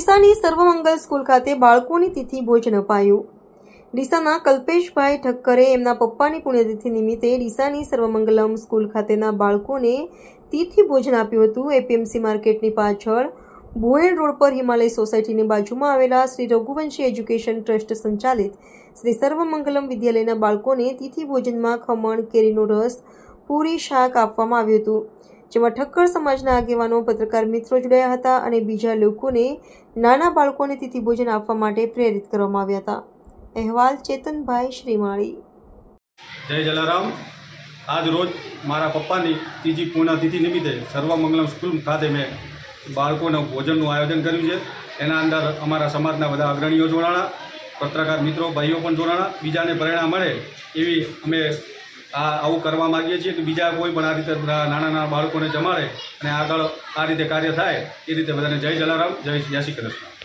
ડીસાની Sarvamangal school ખાતે બાળકોની તિથિ ભોજન અપાયું. ડીસાના કલ્પેશભાઈ ઠક્કરે એમના પપ્પાની પુણ્યતિથિ નિમિત્તે ડીસાની સર્વમંગલમ સ્કૂલ ખાતેના બાળકોને તિથિ ભોજન આપ્યું હતું. એપીએમસી માર્કેટની પાછળ બોયણ રોડ પર હિમાલય સોસાયટીની બાજુમાં આવેલા શ્રી રઘુવંશી એજ્યુકેશન ટ્રસ્ટ સંચાલિત શ્રી સર્વમંગલમ વિદ્યાલયના બાળકોને તિથિ ભોજનમાં ખમણ, કેરીનો રસ, પૂરી શાક આપવામાં આવ્યું હતું. જેમાં ઠક્કર સમાજના આગેવાનો, પત્રકાર મિત્રો જોડાયા હતા અને બીજા લોકોને નાના બાળકોને તિથિ ભોજન આપવા માટે પ્રેરિત કરવામાં આવ્યા હતા. અહેવાલ ચેતનભાઈ શ્રીમાળી. જય જલારામ. આજ રોજ મારા પપ્પાની ત્રીજી પૂર્ણતિથિ નિમિત્તે સર્વમંગલમ સ્કૂલ ખાતે મેં બાળકોના ભોજનનું આયોજન કર્યું છે. એના અંદર અમારા સમાજના બધા અગ્રણીઓ જોડાણા, પત્રકાર મિત્રો, ભાઈઓ પણ જોડાણા. બીજાને પ્રેરણા મળે એવી અમે આવું કરવા માગીએ છીએ કે બીજા કોઈ પણ આ રીતે નાના નાના બાળકોને જમાડે અને આગળ આ રીતે કાર્ય થાય, એ રીતે બધાને જય જલારામ, જય જય શ્રી કૃષ્ણ.